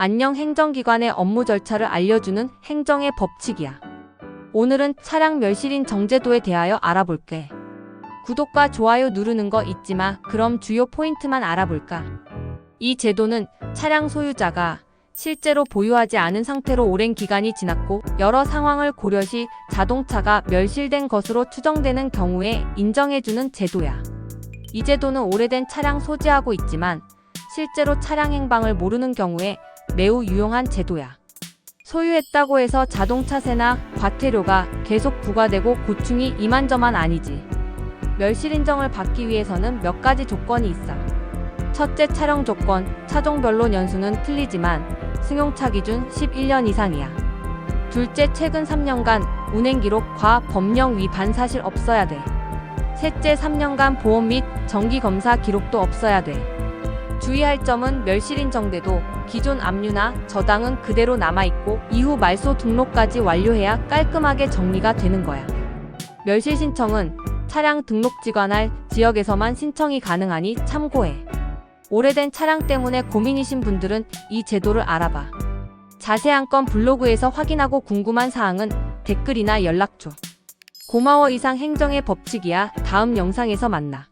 안녕 행정기관의 업무 절차를 알려주는 행정의 법칙이야. 오늘은 차량 멸실인 정제도에 대하여 알아볼게. 구독과 좋아요 누르는 거 잊지 마. 그럼 주요 포인트만 알아볼까? 이 제도는 차량 소유자가 실제로 보유하지 않은 상태로 오랜 기간이 지났고 여러 상황을 고려시 자동차가 멸실된 것으로 추정되는 경우에 인정해주는 제도야. 이 제도는 오래된 차량 소지하고 있지만 실제로 차량 행방을 모르는 경우에 매우 유용한 제도야. 소유했다고 해서 자동차세나 과태료가 계속 부과되고 고충이 이만저만 아니지. 멸실 인정을 받기 위해서는 몇 가지 조건이 있어. 첫째 차량 조건, 차종별로 연수는 틀리지만 승용차 기준 11년 이상이야. 둘째 최근 3년간 운행 기록 과 법령 위반 사실 없어야 돼. 셋째 3년간 보험 및 정기 검사 기록도 없어야 돼. 주의할 점은 멸실인 정대도 기존 압류나 저당은 그대로 남아있고 이후 말소 등록까지 완료해야 깔끔하게 정리가 되는 거야. 멸실 신청은 차량 등록지관할 지역에서만 신청이 가능하니 참고해. 오래된 차량 때문에 고민이신 분들은 이 제도를 알아봐. 자세한 건 블로그에서 확인하고 궁금한 사항은 댓글이나 연락 줘. 고마워 이상 행정의 법칙이야. 다음 영상에서 만나.